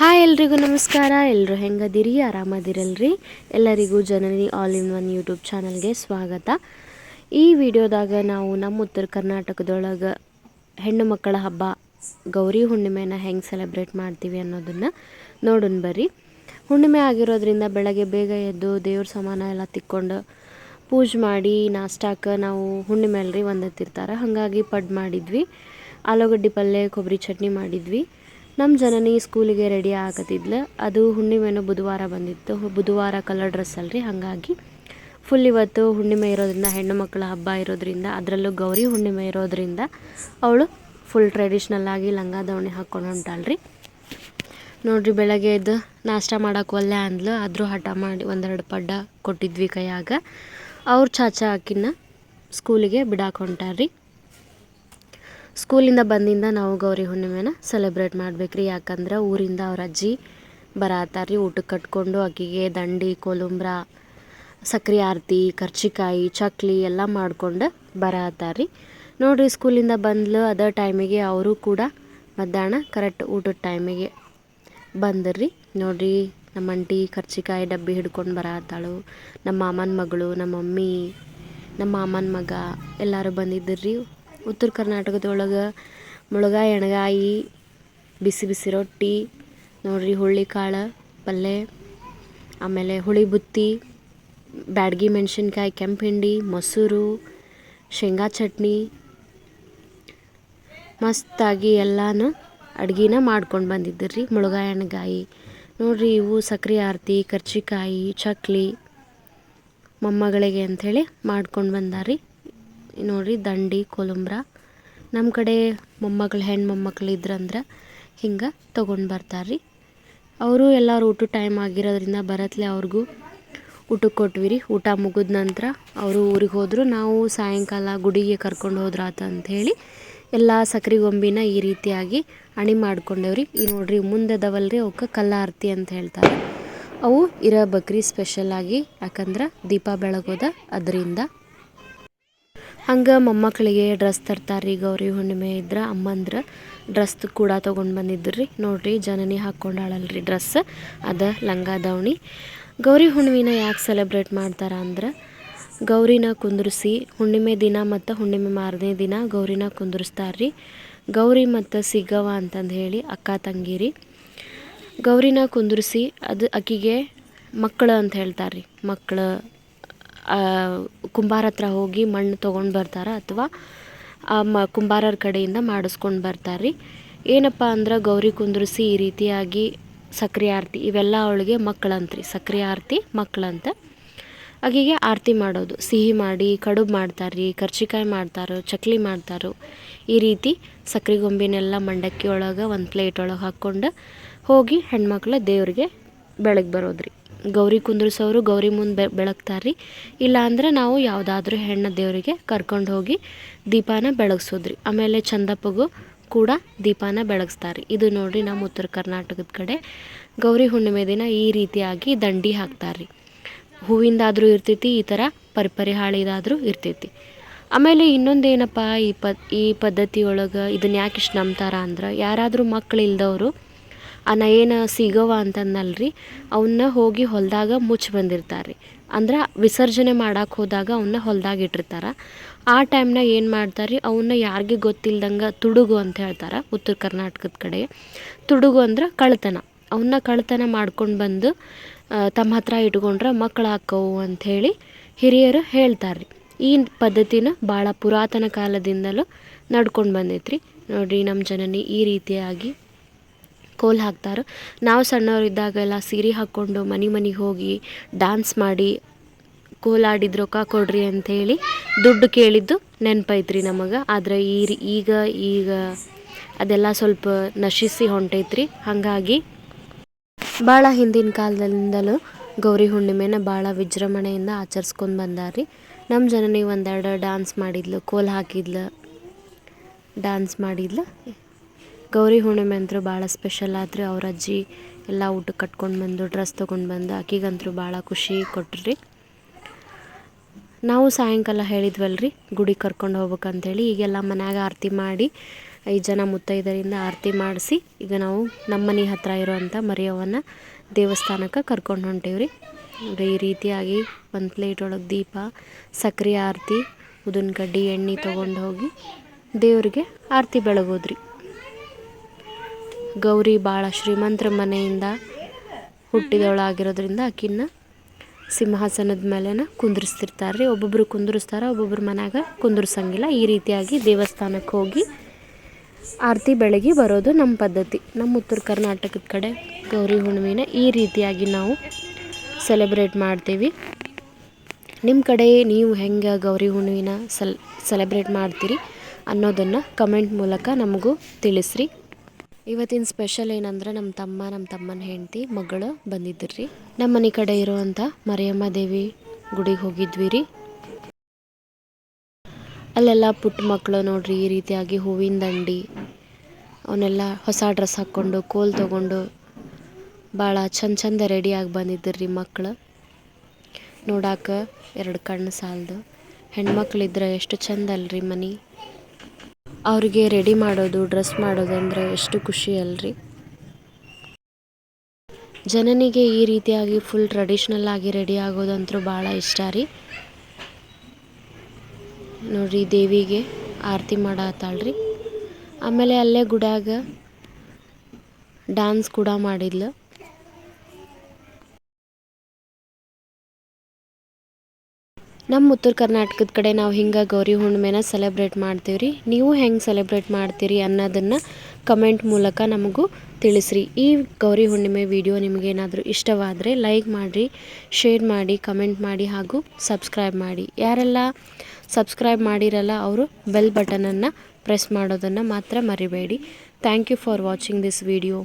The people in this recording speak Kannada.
ಹಾಯ್ ಎಲ್ರಿಗೂ ನಮಸ್ಕಾರ. ಎಲ್ಲರೂ ಹೆಂಗದಿರಿ? ಆರಾಮದಿರಲ್ರಿ? ಎಲ್ಲರಿಗೂ Janani all in one YouTube ಚಾನಲ್ಗೆ ಸ್ವಾಗತ. ಈ ವಿಡಿಯೋದಾಗ ನಾವು ನಮ್ಮ ಉತ್ತರ ಕರ್ನಾಟಕದೊಳಗೆ ಹೆಣ್ಣು ಮಕ್ಕಳ ಹಬ್ಬ, ಗೌರಿ ಹುಣ್ಣಿಮೆನ ಹೆಂಗೆ ಸೆಲೆಬ್ರೇಟ್ ಮಾಡ್ತೀವಿ ಅನ್ನೋದನ್ನು ನೋಡೋಣ ಬರ್ರಿ. ಹುಣ್ಣಿಮೆ ಆಗಿರೋದ್ರಿಂದ ಬೆಳಗ್ಗೆ ಬೇಗ ಎದ್ದು ದೇವ್ರ ಸಮಾನ ಎಲ್ಲ ತಿಕ್ಕೊಂಡು ಪೂಜೆ ಮಾಡಿ ನಾಷ್ಟಾಕ್ಕೆ ನಾವು ಹುಣ್ಣಿಮೆ ಅಲ್ರಿ ಒಂದತ್ತಿರ್ತಾರೆ ಹಾಗಾಗಿ ಪಡ್ ಮಾಡಿದ್ವಿ. ಆಲೂಗಡ್ಡೆ ಪಲ್ಯ ಕೊಬ್ಬರಿ ಚಟ್ನಿ ಮಾಡಿದ್ವಿ. ನಮ್ಮ ಜನನಿ ಸ್ಕೂಲಿಗೆ ರೆಡಿ ಆಗತ್ತಿದ್ಲು ಅದು ಹುಣ್ಣಿಮೆನೂ ಬುಧವಾರ ಬಂದಿತ್ತು. ಬುಧವಾರ ಕಲರ್ ಡ್ರೆಸ್ ಅಲ್ರಿ, ಹಾಗಾಗಿ ಫುಲ್ ಇವತ್ತು ಹುಣ್ಣಿಮೆ ಇರೋದ್ರಿಂದ, ಹೆಣ್ಣು ಮಕ್ಕಳ ಹಬ್ಬ ಇರೋದ್ರಿಂದ, ಅದರಲ್ಲೂ ಗೌರಿ ಹುಣ್ಣಿಮೆ ಇರೋದ್ರಿಂದ ಅವಳು ಫುಲ್ ಟ್ರೆಡಿಷ್ನಲ್ ಆಗಿ ಲಂಗ ದಾವಣಿ ಹಾಕ್ಕೊಂಡು ಹೊಂಟಾಳ್ರಿ ನೋಡ್ರಿ ಬೆಳಗ್ಗೆ ಎದ್ದು ನಾಷ್ಟ ಮಾಡೋಕೆ ಒಲ್ಲೆ ಅಂದ್ಲು, ಆದರೂ ಹಠ ಮಾಡಿ ಒಂದೆರಡು ಪಡ್ಡ ಕೊಟ್ಟಿದ್ವಿ ಕೈಯಾಗ. ಅವ್ರ ಚಾಚಾ ಆಕಿನ ಸ್ಕೂಲಿಗೆ ಬಿಡಾಕ್ ಹೊಂಟಾರ್ರಿ. ಸ್ಕೂಲಿಂದ ಬಂದಿಂದ ನಾವು ಗೌರಿ ಹುಣ್ಣಿಮೆನ ಸೆಲೆಬ್ರೇಟ್ ಮಾಡ್ಬೇಕ್ರಿ. ಯಾಕಂದ್ರೆ ಊರಿಂದ ಅವ್ರ ಅಜ್ಜಿ ಬರತ್ತಾರ್ರಿ ಊಟಕ್ಕೆ ಕಟ್ಕೊಂಡು ಅಕ್ಕಿಗೆ ದಂಡಿ, ಕೊಲುಂಬ್ರ, ಸಕ್ರೆ ಆರತಿ, ಕರ್ಚಿಕಾಯಿ, ಚಕ್ಲಿ ಎಲ್ಲ ಮಾಡ್ಕೊಂಡು ಬರತ್ತಾರ್ರಿ ನೋಡ್ರಿ ಸ್ಕೂಲಿಂದ ಬಂದ್ಲು ಅದ ಟೈಮಿಗೆ ಅವರು ಕೂಡ ಮಧ್ಯಾಹ್ನ ಕರೆಕ್ಟ್ ಊಟದ ಟೈಮಿಗೆ ಬಂದ್ರಿ. ನೋಡ್ರಿ ನಮ್ಮ ಅಂಟಿ ಕರ್ಚಿಕಾಯಿ ಡಬ್ಬಿ ಹಿಡ್ಕೊಂಡು ಬರತ್ತಾಳು ನಮ್ಮ ಮಾಮನ ಮಗಳು, ನಮ್ಮ ಮಮ್ಮಿ, ನಮ್ಮ ಮಾಮನ ಮಗ ಎಲ್ಲರೂ ಬಂದಿದ್ದರ್ರಿ ಉತ್ತರ ಕರ್ನಾಟಕದೊಳಗೆ ಮುಳಗಾಯಿ ಎಣ್ಗಾಯಿ, ಬಿಸಿ ಬಿಸಿ ರೊಟ್ಟಿ, ನೋಡ್ರಿ ಹುಳ್ಳಿ ಕಾಳು ಪಲ್ಯ ಆಮೇಲೆ ಹುಳಿ ಬುತ್ತಿ, ಬ್ಯಾಡಗಿ ಮೆಣಸಿನ್ಕಾಯಿ ಕೆಂಪು ಹಿಂಡಿ ಮೊಸರು, ಶೇಂಗಾ ಚಟ್ನಿ, ಮಸ್ತಾಗಿ ಎಲ್ಲನೂ ಅಡ್ಗೆನ ಮಾಡ್ಕೊಂಡು ಬಂದಿದ್ದರು ರೀ ಮುಳಗಾಯಿ ಎಣ್ಗಾಯಿ. ನೋಡ್ರಿ ಇವು ಸಕ್ರೆ ಆರತಿ, ಕರ್ಚಿಕಾಯಿ, ಚಕ್ಲಿ, ಮೊಮ್ಮಗಳಿಗೆ ಅಂಥೇಳಿ ಮಾಡ್ಕೊಂಡು ಬಂದಾರಿ. ನೋಡ್ರಿ ದಂಡಿ, ಕೊಲುಂಬ್ರ. ನಮ್ಮ ಕಡೆ ಮೊಮ್ಮಕ್ಳು ಹೆಣ್ಣು ಮೊಮ್ಮಕ್ಳು ಇದ್ರಂದ್ರೆ ಹಿಂಗೆ ತೊಗೊಂಡು ಬರ್ತಾರೆ ಅವರು ಎಲ್ಲರೂ ಊಟ ಟೈಮ್ ಆಗಿರೋದ್ರಿಂದ ಬರತ್ಲೆ ಅವ್ರಿಗೂ ಊಟಕ್ಕೆ ಕೊಟ್ವಿ ರೀ ಊಟ ಮುಗಿದ ನಂತರ ಅವರು ಊರಿಗೆ ಹೋದರು. ನಾವು ಸಾಯಂಕಾಲ ಗುಡಿಗೆ ಕರ್ಕೊಂಡು ಹೋದ್ರಾತ ಅಂಥೇಳಿ ಎಲ್ಲ ಸಕ್ರೆ ಗೊಂಬಿನ ಈ ರೀತಿಯಾಗಿ ಅಣಿ ಮಾಡ್ಕೊಂಡೇವ್ರಿ. ಈ ನೋಡ್ರಿ ರೀ ಅವಕ್ಕೆ ಕಲ್ಲಾರತಿ ಅಂತ ಹೇಳ್ತಾರೆ. ಅವು ಇರಬೇಕ್ರಿ ಸ್ಪೆಷಲಾಗಿ ಯಾಕಂದ್ರೆ ದೀಪ ಬೆಳಗೋದ ಅದರಿಂದ ಹಂಗೆ ಮೊಮ್ಮಕ್ಕಳಿಗೆ ಡ್ರೆಸ್ ತರ್ತಾರೆ ರೀ ಗೌರಿ ಹುಣ್ಣಿಮೆ ಇದ್ರೆ ಅಮ್ಮಂದ್ರ ಡ್ರೆಸ್ ಕೂಡ ತೊಗೊಂಡು ಬಂದಿದ್ರು. ರೀ ನೋಡಿರಿ ಜನನಿ ಹಾಕ್ಕೊಂಡಾಳಲ್ರಿ ಡ್ರೆಸ್. ಅದ ಲಂಗ ದಾವಣಿ ಗೌರಿ ಹುಣ್ಣಿಮೆನ ಯಾಕೆ ಸೆಲೆಬ್ರೇಟ್ ಮಾಡ್ತಾರೆ ಅಂದ್ರೆ ಗೌರಿನ ಕುಂದ್ರಿಸಿ ಹುಣ್ಣಿಮೆ ದಿನ ಮತ್ತು ಹುಣ್ಣಿಮೆ ಮಾರನೇ ದಿನ ಗೌರಿನ ರೀ ಗೌರಿ ಮತ್ತು ಸಿಗವ ಅಂತಂದು ಹೇಳಿ ಅಕ್ಕ ತಂಗಿರಿ. ಗೌರಿನ ಕುಂದ್ರಿಸಿ ಅದು ಅಕ್ಕಿಗೆ ಮಕ್ಕಳು ಅಂತ ಹೇಳ್ತಾರೆ ರೀ ಮಕ್ಕಳು ಕುಂಬಾರ ಹತ್ರ ಹೋಗಿ ಮಣ್ಣು ತೊಗೊಂಡು ಬರ್ತಾರೆ ಅಥವಾ ಮ, ಕುಂಬಾರರ ಕಡೆಯಿಂದ ಮಾಡಿಸ್ಕೊಂಡು ಬರ್ತಾರೆ ರೀ ಏನಪ್ಪ ಅಂದ್ರೆ ಗೌರಿ ಕುಂದ್ರಿಸಿ ಈ ರೀತಿಯಾಗಿ ಸಕ್ರೆ ಆರತಿ, ಇವೆಲ್ಲ ಅವಳಿಗೆ ಮಕ್ಕಳಂತ್ರಿ ಸಕ್ರೆ ಆರತಿ ಮಕ್ಕಳಂತ. ಆಕೆಗೆ ಆರತಿ ಮಾಡೋದು, ಸಿಹಿ ಮಾಡಿ, ಕಡುಬು ಮಾಡ್ತಾರೆ ರೀ ಕರ್ಚಿಕಾಯಿ ಮಾಡ್ತಾರೆ, ಚಕ್ಲಿ ಮಾಡ್ತಾರೆ, ಈ ರೀತಿ ಸಕ್ರೆ ಗೊಂಬಿನೆಲ್ಲ ಮಂಡಕ್ಕಿ ಒಳಗೆ ಒಂದು ಪ್ಲೇಟ್ ಒಳಗೆ ಹಾಕ್ಕೊಂಡು ಹೋಗಿ ಹೆಣ್ಮಕ್ಳು ದೇವ್ರಿಗೆ ಬೆಳಗ್ಗೆ ಬರೋದ್ರಿ. ಗೌರಿ ಕುಂದ್ರಿಸೋರು ಗೌರಿ ಮುಂದೆ ಬೆಳಗ್ತಾರೆ ರೀ ಇಲ್ಲಾಂದ್ರೆ ನಾವು ಯಾವುದಾದ್ರೂ ಹೆಣ್ಣು ದೇವರಿಗೆ ಕರ್ಕೊಂಡು ಹೋಗಿ ದೀಪಾನ ಬೆಳಗ್ಸೋದ್ರಿ. ಆಮೇಲೆ ಚಂದಪ್ಪಗು ಕೂಡ ದೀಪಾನ ಬೆಳಗಿಸ್ತಾರೆ ಇದು ನೋಡಿರಿ ನಮ್ಮ ಉತ್ತರ ಕರ್ನಾಟಕದ ಕಡೆ. ಗೌರಿ ಹುಣ್ಣಿಮೆ ದಿನ ಈ ರೀತಿಯಾಗಿ ದಂಡಿ ಹಾಕ್ತಾರೆ ರೀ ಹೂವಿಂದಾದರೂ ಇರ್ತೈತಿ, ಈ ಥರ ಪರಿಪರಿ ಹಾಳಿದಾದರೂ ಇರ್ತೈತಿ. ಆಮೇಲೆ ಇನ್ನೊಂದು ಏನಪ್ಪ ಈ ಪದ್ ಈ ಪದ್ಧತಿ ಒಳಗೆ ಇದನ್ನ ಯಾಕೆ ಇಷ್ಟು ನಂಬ್ತಾರ ಅಂದ್ರೆ, ಯಾರಾದರೂ ಮಕ್ಕಳು ಇಲ್ದವರು ಆ ಏನು ಸಿಗವ ಅಂತಂದಲ್ರಿ ಅವನ್ನ ಹೋಗಿ ಹೊಲದಾಗ ಮುಚ್ಚಿ ಬಂದಿರ್ತಾರೆ ಅಂದ್ರೆ ವಿಸರ್ಜನೆ ಮಾಡಕ್ಕೆ ಹೋದಾಗ ಅವನ್ನ ಹೊಲ್ದಾಗ ಇಟ್ಟಿರ್ತಾರೆ. ಆ ಟೈಮ್ನಾಗ ಏನು ಮಾಡ್ತಾರೆ ರೀ ಅವನ್ನ ಯಾರಿಗೆ ಗೊತ್ತಿಲ್ದಂಗೆ ತುಡುಗು ಅಂತ ಹೇಳ್ತಾರೆ ಉತ್ತರ ಕರ್ನಾಟಕದ ಕಡೆ. ತುಡುಗು ಅಂದ್ರೆ ಕಳ್ತನ ಅವನ್ನ ಕಳ್ತನ ಮಾಡ್ಕೊಂಡು ಬಂದು ತಮ್ಮ ಹತ್ರ ಇಟ್ಕೊಂಡ್ರೆ ಮಕ್ಕಳು ಹಾಕವು ಅಂಥೇಳಿ ಹಿರಿಯರು ಹೇಳ್ತಾರೆ ರೀ ಈ ಪದ್ಧತಿನ ಭಾಳ ಪುರಾತನ ಕಾಲದಿಂದಲೂ ನಡ್ಕೊಂಡು ಬಂದೈತ್ರಿ. ನೋಡಿರಿ ನಮ್ಮ ಜನನಿ ಈ ರೀತಿಯಾಗಿ ಕೋಲ್ ಹಾಕ್ತಾರೆ. ನಾವು ಸಣ್ಣವರಿದ್ದಾಗೆಲ್ಲ ಸೀರೆ ಹಾಕ್ಕೊಂಡು ಮನೆ ಮನೆಗೆ ಹೋಗಿ ಡ್ಯಾನ್ಸ್ ಮಾಡಿ ಕೋಲಾಡಿದ್ರು ರೊಕ್ಕ ಕೊಡ್ರಿ ಅಂಥೇಳಿ ದುಡ್ಡು ಕೇಳಿದ್ದು ನೆನಪೈತ್ರಿ ನಮಗೆ. ಆದರೆ ಈ ಈಗ ಈಗ ಅದೆಲ್ಲ ಸ್ವಲ್ಪ ನಶಿಸಿ ಹೊಂಟೈತ್ರಿ. ಹಾಗಾಗಿ ಭಾಳ ಹಿಂದಿನ ಕಾಲದಿಂದಲೂ ಗೌರಿ ಹುಣ್ಣಿಮೆನ ಭಾಳ ವಿಜೃಂಭಣೆಯಿಂದ ಆಚರಿಸ್ಕೊಂಡು ಬಂದಾರ್ರಿ. ನಮ್ಮ ಜನನಿಗೆ ಒಂದೆರಡು ಡ್ಯಾನ್ಸ್ ಮಾಡಿದ್ಲು, ಕೋಲ್ ಹಾಕಿದ್ಲು ಡ್ಯಾನ್ಸ್ ಮಾಡಿದ್ಲು. ಗೌರಿ ಹುಣ್ಣಿಮೆ ಅಂತೂ ಭಾಳ ಸ್ಪೆಷಲ್ ಆದ್ರೆ ಅವ್ರ ಅಜ್ಜಿ ಎಲ್ಲ ಊಟಕ್ಕೆ ಕಟ್ಕೊಂಡು ಬಂದು ಡ್ರೆಸ್ ತೊಗೊಂಡು ಬಂದು ಆಕಿಗಂತೂ ಭಾಳ ಖುಷಿ ಕೊಟ್ರಿ. ನಾವು ಸಾಯಂಕಾಲ ಹೇಳಿದ್ವಲ್ರಿ, ಗುಡಿ ಕರ್ಕೊಂಡು ಹೋಗ್ಬೇಕಂತೇಳಿ. ಈಗೆಲ್ಲ ಮನ್ಯಾಗ ಆರತಿ ಮಾಡಿ, ಐದು ಜನ ಮುತ್ತೈದರಿಂದ ಆರತಿ ಮಾಡಿಸಿ, ಈಗ ನಾವು ನಮ್ಮ ಮನೆ ಹತ್ರ ಇರೋವಂಥ ಮರಿಯವ್ವನ ದೇವಸ್ಥಾನಕ್ಕೆ ಕರ್ಕೊಂಡು ಹೊಂಟೀವ್ರಿ. ಈ ರೀತಿಯಾಗಿ ಒಂದು ಪ್ಲೇಟ್ ಒಳಗೆ ದೀಪ, ಸಕ್ರೆ ಆರತಿ ಉದನ್ ಕಡ್ಡಿ ಎಣ್ಣೆ ತೊಗೊಂಡು ಹೋಗಿ ದೇವರಿಗೆ ಆರತಿ ಬೆಳಗೋದ್ರಿ. ಗೌರಿ ಭಾಳ ಶ್ರೀಮಂತರ ಮನೆಯಿಂದ ಹುಟ್ಟಿದವಳಾಗಿರೋದ್ರಿಂದ ಆಕಿನ ಸಿಂಹಾಸನದ ಮೇಲೆನ ಕುಂದ್ರಿಸ್ತಿರ್ತಾರೆ ರೀ ಒಬ್ಬೊಬ್ರು ಕುಂದ್ರಿಸ್ತಾರೆ, ಒಬ್ಬೊಬ್ರು ಮನ್ಯಾಗ ಕುಂದಿರ್ಸಂಗಿಲ್ಲ. ಈ ರೀತಿಯಾಗಿ ದೇವಸ್ಥಾನಕ್ಕೆ ಹೋಗಿ ಆರತಿ ಬೆಳಗ್ಗೆ ಬರೋದು ನಮ್ಮ ಪದ್ಧತಿ. ನಮ್ಮ ಉತ್ತರ ಕರ್ನಾಟಕದ ಕಡೆ ಗೌರಿ ಹುಣ್ಣಿಮೆನ ಈ ರೀತಿಯಾಗಿ ನಾವು ಸೆಲೆಬ್ರೇಟ್ ಮಾಡ್ತೀವಿ. ನಿಮ್ಮ ಕಡೆ ನೀವು ಹೆಂಗೆ ಗೌರಿ ಹುಣ್ಣಿಮೆನ ಸೆಲ್, ಸೆಲೆಬ್ರೇಟ್ ಮಾಡ್ತೀರಿ ಅನ್ನೋದನ್ನು ಕಮೆಂಟ್ ಮೂಲಕ ನಮಗೂ ತಿಳಿಸ್ರಿ. ಇವತ್ತಿನ ಸ್ಪೆಷಲ್ ಏನಂದ್ರೆ ನಮ್ಮ ತಮ್ಮ, ನಮ್ಮ ತಮ್ಮನ ಹೆಂಡತಿ, ಮಗಳು ಬಂದಿದ್ದರು ರೀ ನಮ್ಮ ಮನೆ ಕಡೆ ಇರುವಂಥ ಮರಿಯಮ್ಮ ದೇವಿ ಗುಡಿಗೆ ಹೋಗಿದ್ವಿ ರೀ. ಅಲ್ಲೆಲ್ಲ ಪುಟ್ಟ ಮಕ್ಕಳು ನೋಡ್ರಿ, ಈ ರೀತಿಯಾಗಿ ಹೂವಿನ ದಂಡಿ, ಅವನ್ನೆಲ್ಲ ಹೊಸ ಡ್ರೆಸ್ ಹಾಕ್ಕೊಂಡು, ಕೋಲ್ ತಗೊಂಡು ಭಾಳ ಚಂದ ಚಂದ ರೆಡಿಯಾಗಿ ಬಂದಿದ್ದರು ರೀ ಮಕ್ಕಳು ನೋಡಾಕ ಎರಡು ಕಣ್ಣು ಸಾಲದು. ಹೆಣ್ಮಕ್ಳಿದ್ರೆ ಎಷ್ಟು ಚಂದ ಅಲ್ರಿ ಮನೆ. ಅವ್ರಿಗೆ ರೆಡಿ ಮಾಡೋದು ಡ್ರೆಸ್ ಮಾಡೋದು ಅಂದರೆ ಎಷ್ಟು ಖುಷಿ ಅಲ್ರಿ? ಜನನಿಗೆ ಈ ರೀತಿಯಾಗಿ ಫುಲ್ ಟ್ರೆಡಿಷ್ನಲ್ ಆಗಿ ರೆಡಿ ಆಗೋದಂತೂ ಭಾಳ ಇಷ್ಟ ರೀ. ನೋಡ್ರಿ ದೇವಿಗೆ ಆರತಿ ಮಾಡತ್ತಾಳ್ರಿ ಆಮೇಲೆ ಅಲ್ಲೇ ಗುಡ್ಯಾಗ ಡ್ಯಾನ್ಸ್ ಕೂಡ ಮಾಡಿದ್ಲು. ನಮ್ಮ ಉತ್ತರ ಕರ್ನಾಟಕದ ಕಡೆ ನಾವು ಹಿಂಗೆ ಗೌರಿ ಹುಣ್ಣಿಮೆನ ಸೆಲೆಬ್ರೇಟ್ ಮಾಡ್ತೀವಿ ರೀ ನೀವು ಹೆಂಗೆ ಸೆಲೆಬ್ರೇಟ್ ಮಾಡ್ತೀರಿ ಅನ್ನೋದನ್ನು ಕಮೆಂಟ್ ಮೂಲಕ ನಮಗೂ ತಿಳಿಸ್ರಿ. ಈ ಗೌರಿ ಹುಣ್ಣಿಮೆ ವಿಡಿಯೋ ನಿಮಗೇನಾದರೂ ಇಷ್ಟವಾದರೆ ಲೈಕ್ ಮಾಡಿರಿ ಶೇರ್ ಮಾಡಿ ಕಮೆಂಟ್ ಮಾಡಿ ಹಾಗೂ ಸಬ್ಸ್ಕ್ರೈಬ್ ಮಾಡಿ. ಯಾರೆಲ್ಲ ಸಬ್ಸ್ಕ್ರೈಬ್ ಮಾಡಿರಲ್ಲ ಅವರು ಬೆಲ್ ಬಟನನ್ನು ಪ್ರೆಸ್ ಮಾಡೋದನ್ನು ಮಾತ್ರ ಮರಿಬೇಡಿ. Thank you for watching this video